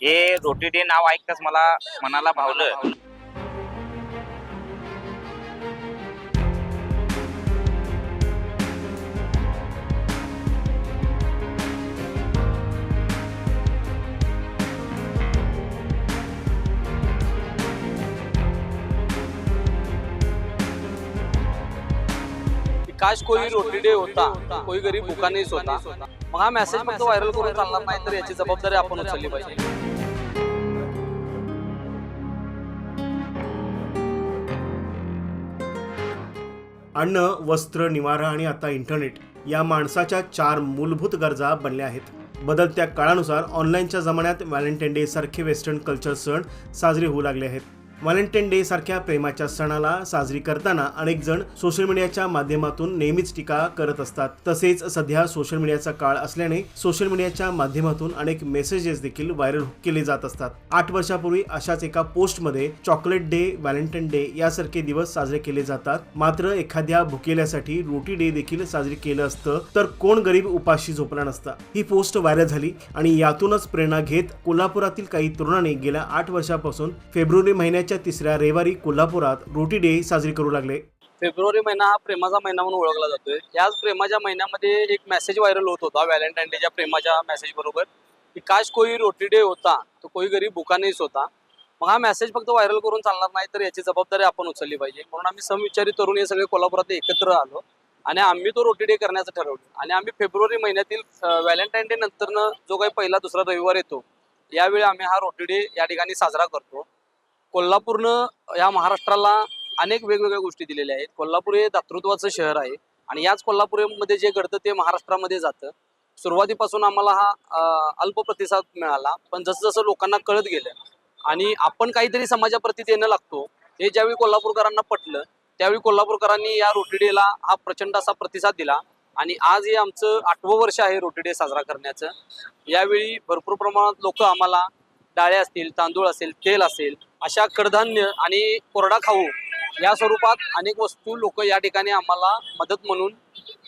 हे रोटी डे नाव ऐकताच मला मनाला भावलं. काश कोई रोटी डे होता कोई गरीब भुका नाही होता मग हा मेसेज फक्त व्हायरल करून चालणार नाही तर याची जबाबदारी आपण उचलली पाहिजे. अन्न वस्त्र निवारा आणि आता इंटरनेट या माणसाच्या चार मूलभूत गरजा बनल्या आहेत. बदलत्या काळानुसार ऑनलाईनच्या जमान्यात व्हॅलेंटाईन डे सारखे वेस्टर्न कल्चर सण साजरे होऊ लागले आहेत. व्हॅलेंटाईन डे सारख्या प्रेमाच्या सणाला साजरी करताना अनेक जण सोशल मीडियाच्या माध्यमातून नेहमीच टीका करत असतात. तसेच सध्या सोशल मीडियाचा काळ असल्याने सोशल मीडियाच्या माध्यमातून अनेक मेसेजेस देखील व्हायरल केले जात असतात. आठ वर्षापूर्वी अशाच एका पोस्टमध्ये चॉकलेट डे व्हॅलेंटाईन डे यासारखे दिवस साजरे केले जातात. मात्र एखाद्या भुकेल्यासाठी रोटी डे देखील साजरे केलं असतं तर कोण गरीब उपाशी झोपला नसता. ही पोस्ट व्हायरल झाली आणि यातूनच प्रेरणा घेत कोल्हापुरातील काही तरुणांनी गेल्या आठ वर्षापासून फेब्रुवारी महिन्याच्या तिसऱ्या रविवारी कोल्हापुरात रोटी डे साजरी करू लागले. फेब्रुवारी महिना हा प्रेमाचा महिना म्हणून ओळखला जातोय. याच प्रेमाच्या महिन्यामध्ये एक मेसेज व्हायरल होत होता व्हॅलेंटाईन डेच्या प्रेमाच्या मेसेज बरोबर की काश कोई रोटी डे होता तो कोई गरीब भुका नाही होता. मग हा मेसेज फक्त व्हायरल करून चालणार नाही तर याची जबाबदारी आपण उचलली पाहिजे. म्हणून आम्ही समविचारी तरुण हे सगळे कोल्हापुरात एकत्र आलो आणि आम्ही तो रोटी डे करण्याचं ठरवलं. आणि आम्ही फेब्रुवारी महिन्यातील व्हॅलेंटाईन डे नंतरनं जो काही पहिला दुसरा रविवार येतो यावेळी आम्ही हा रोटी डे या ठिकाणी साजरा करतो. कोल्हापूरनं या महाराष्ट्राला अनेक वेगवेगळ्या गोष्टी दिलेल्या आहेत. कोल्हापूर हे दातृत्वाचं शहर आहे आणि याच कोल्हापूरमध्ये जे घडतं ते महाराष्ट्रामध्ये जातं. सुरुवातीपासून आम्हाला हा अल्प प्रतिसाद मिळाला. पण जसं जसं लोकांना कळत गेलं आणि आपण काहीतरी समाजाप्रती देणं लागतो हे ज्यावेळी कोल्हापूरकरांना पटलं त्यावेळी कोल्हापूरकरांनी या रोटी डेला हा प्रचंड असा प्रतिसाद दिला आणि आज हे आमचं आठवं वर्ष आहे रोटी डे साजरा करण्याचं. यावेळी भरपूर प्रमाणात लोक आम्हाला डाळे असतील तांदूळ असेल तेल असेल अशा कडधान्य आणि कोरडा खाऊ या स्वरूपात अनेक वस्तू लोक या ठिकाणी आम्हाला मदत म्हणून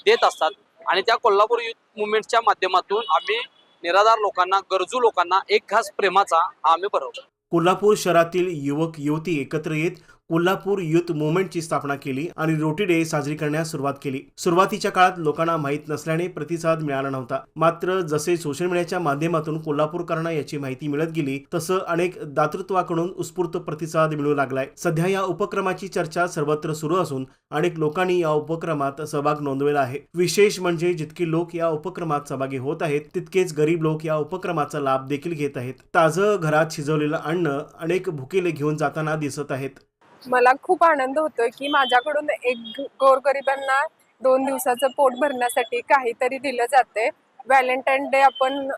देत असतात. आणि त्या कोल्हापूर युथ मुवमेंटच्या माध्यमातून आम्ही निराधार लोकांना गरजू लोकांना एक घास प्रेमाचा हा आम्ही भरवतो. कोल्हापूर शहरातील युवक युवती एकत्र येत कोल्हापूर युथ मुवमेंटची स्थापना केली आणि रोटी डे साजरी करण्यास सुरुवात केली. सुरुवातीच्या काळात लोकांना माहीत नसल्याने प्रतिसाद मिळाला नव्हता. मात्र जसे सोशल मीडियाच्या माध्यमातून कोल्हापूरकरांना याची माहिती मिळत गेली तसं अनेक दातृत्वाकडून उत्स्फूर्त प्रतिसाद मिळू लागलाय. सध्या या उपक्रमाची चर्चा सर्वत्र सुरू असून अनेक लोकांनी या उपक्रमात सहभाग नोंदवला आहे. विशेष म्हणजे जितके लोक या उपक्रमात सहभागी होत आहेत तितकेच गरीब लोक या उपक्रमाचा लाभ देखील घेत आहेत. ताजं घरात शिजवलेलं अन्न अनेक भुकेले घेऊन जाताना दिसत आहेत. मला खूप आनंद होतोय की माझ्याकडून एक गोरगरिबांना दोन दिवसाचं पोट भरण्यासाठी काहीतरी दिलं जाते व्हॅलेंटाईन डे आपण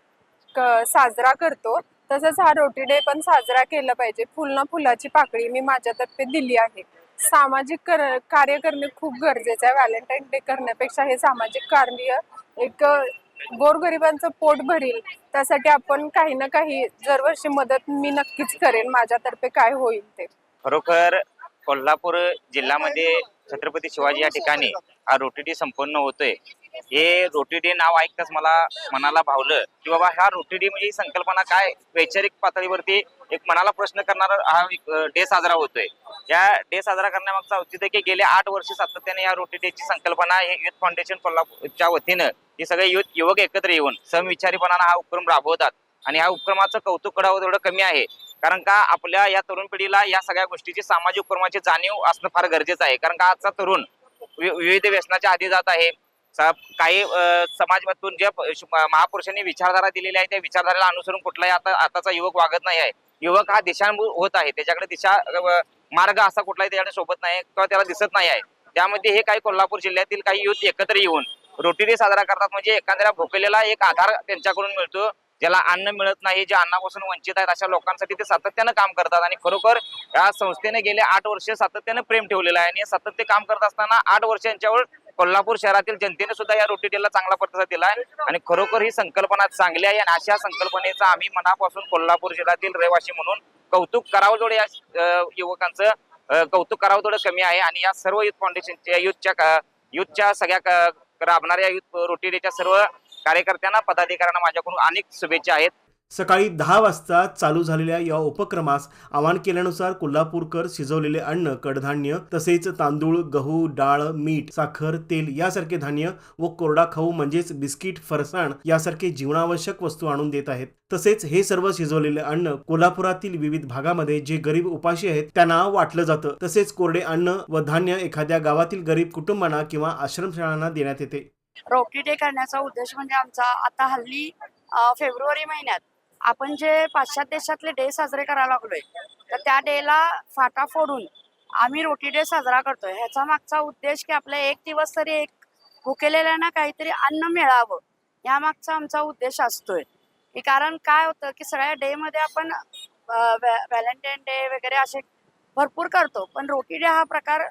साजरा करतो. तसंच हा रोटी डे पण साजरा केला पाहिजे. फुल ना फुलाची पाकळी मी माझ्यातर्फे दिली आहे. सामाजिक कर कार्य करणे खूप गरजेचं आहे. व्हॅलेंटाईन डे करण्यापेक्षा हे सामाजिक कार्य एक गोरगरिबांचं पोट भरील. त्यासाठी आपण काही ना काही दरवर्षी मदत मी नक्कीच करेन. माझ्यातर्फे काय होईल ते. खरोखर कोल्हापूर जिल्ह्यामध्ये छत्रपती शिवाजी या ठिकाणी हा रोटी संपन्न होतोय. हे रोटी डे नाव ऐकताच मला मनाला भावलं की बाबा हा रोटी डे म्हणजे ही संकल्पना काय? वैचारिक पातळीवरती एक मनाला प्रश्न करणारा हा डे साजरा होतोय. या डे साजरा करण्यामागचा औचित्य की गेले आठ वर्ष सातत्याने या रोटी डेची संकल्पना हे युथ फाउंडेशन कोल्हापूरच्या वतीनं हे सगळे युथ युवक एकत्र येऊन समविचारीपणानं हा उपक्रम राबवतात. आणि ह्या उपक्रमाचं कौतुक करावं तेवढं कमी आहे. कारण का आपल्या या तरुण पिढीला या सगळ्या गोष्टीची सामाजिक उपक्रमाची जाणीव असणं फार गरजेचं आहे. कारण का आजचा तरुण वि- विविध व्यसनाच्या आधी जात आहे. काही समाजमधून समाजातून ज्या महापुरुषांनी विचारधारा दिलेली आहे त्या विचारधारेला अनुसरून कुठलाही आता आताचा युवक वागत नाही आहे. युवक हा दिशांभूत होत आहे. त्याच्याकडे दिशा मार्ग असा कुठलाही त्याच्याकडे सोबत नाही किंवा त्याला दिसत नाही आहे. त्यामध्ये हे काही कोल्हापूर जिल्ह्यातील काही युथ एकत्र येऊन रोटीने साजरा करतात. म्हणजे एखाद्या भोकलेला एक आधार त्यांच्याकडून मिळतो. ज्याला अन्न मिळत नाही जे अन्नापासून वंचित आहेत अशा लोकांसाठी ते सातत्यानं काम करतात. आणि खरोखर या संस्थेने गेले आठ वर्ष सातत्यानं प्रेम ठेवलेलं आहे. आणि हे सातत्य काम करत असताना आठ वर्ष यांच्यावर कोल्हापूर शहरातील जनतेने सुद्धा या रोटी डेला चांगला प्रतिसाद दिला आहे. आणि खरोखर ही संकल्पना चांगली आहे. आणि अशा संकल्पनेचा आम्ही मनापासून कोल्हापूर जिल्ह्यातील रहिवासी म्हणून कौतुक करावं थोडं या युवकांचं कौतुक करावं थोडं कमी आहे. आणि या सर्व युथ फाउंडेशनच्या युथच्या युथच्या सगळ्या राबणाऱ्या युथ रोटी डेच्या सर्व कार्यकर्त्यांना पदाधिकाऱ्यांना माझ्याकडून अनेक शुभेच्छा आहेत. सकाळी दहा वाजता चालू झालेल्या या उपक्रमास आवाहन केल्यानुसार कोल्हापूरकर शिजवलेले अन्न कडधान्य तसेच तांदूळ गहू डाळ मीठ साखर तेल यासारखे धान्य व कोरडा खाऊ म्हणजेच बिस्किट फरसाण यासारखे जीवनावश्यक वस्तू आणून देत आहेत. तसेच हे सर्व शिजवलेले अन्न कोल्हापुरातील विविध भागामध्ये जे गरीब उपाशी आहेत त्यांना वाटलं जातं. तसेच कोरडे अन्न व धान्य एखाद्या गावातील गरीब कुटुंबांना किंवा आश्रमशाळांना देण्यात येते. रोटी डे करण्याचा उद्देश म्हणजे आमचा आता हल्ली फेब्रुवारी महिन्यात आपण जे पाश्चात्य देशातले डे साजरे करायला लागलोय तर त्या डेला फाटा फोडून आम्ही रोटी डे साजरा करतोय. ह्याचा मागचा उद्देश की आपला एक दिवस तरी एक भुकेलेल्यांना काहीतरी अन्न मिळावं या मागचा आमचा उद्देश असतोय. की कारण काय होतं की सगळ्या डे मध्ये आपण व्हॅलेंटाईन डे वगैरे असे भरपूर करतो पण रोटी डे हा प्रकार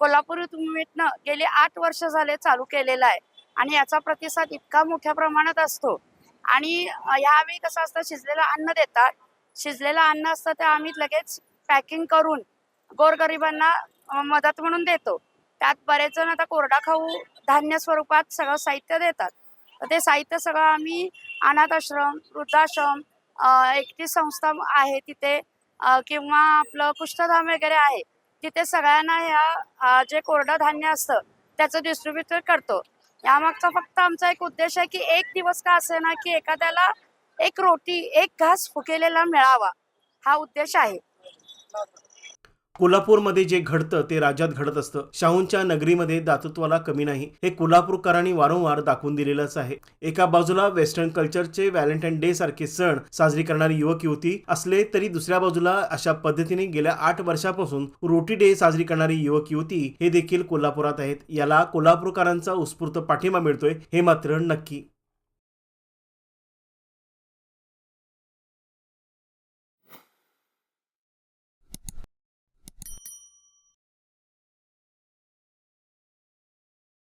कोल्हापूर तुम्ही गेले आठ वर्ष झाले चालू केलेला आहे. आणि याचा प्रतिसाद इतका मोठ्या प्रमाणात असतो. आणि अ, ह्यावेळी कसं असतं शिजलेलं अन्न देतात. शिजलेलं अन्न असतं ते आम्ही लगेच पॅकिंग करून गोरगरिबांना मदत म्हणून देतो. त्यात बरेच जण आता कोरडा खाऊ धान्य स्वरूपात सगळं साहित्य देतात. तर ते साहित्य सगळं आम्ही अनाथ आश्रम वृद्धाश्रम एकटी संस्था आहे तिथे किंवा आपलं कुष्ठधाम वगैरे आहे तिथे सगळ्यांना ह्या जे कोरडं धान्य असतं त्याचं डिस्ट्रीब्युटर करतो. यामागचा फक्त आमचा एक उद्देश आहे की एक दिवस का असे ना की एखाद्याला एक रोटी एक घास फुकेलेला मिळावा. हा उद्देश आहे. कोल्हापूरमध्ये जे घडतं ते राज्यात घडत असतं. शाहूंच्या नगरीमध्ये दातृत्वाला कमी नाही. हे कोल्हापूरकरांनी वारंवार दाखवून दिलेलंच आहे. एका बाजूला वेस्टर्न कल्चरचे व्हॅलेंटाईन डे सारखे सण साजरी करणारी युवक युवती असले तरी दुसऱ्या बाजूला अशा पद्धतीने गेल्या आठ वर्षापासून रोटी डे साजरी करणारी युवक युवती हे देखील कोल्हापुरात आहेत. याला कोल्हापूरकरांचा उत्स्फूर्त पाठिंबा मिळतोय हे मात्र नक्की.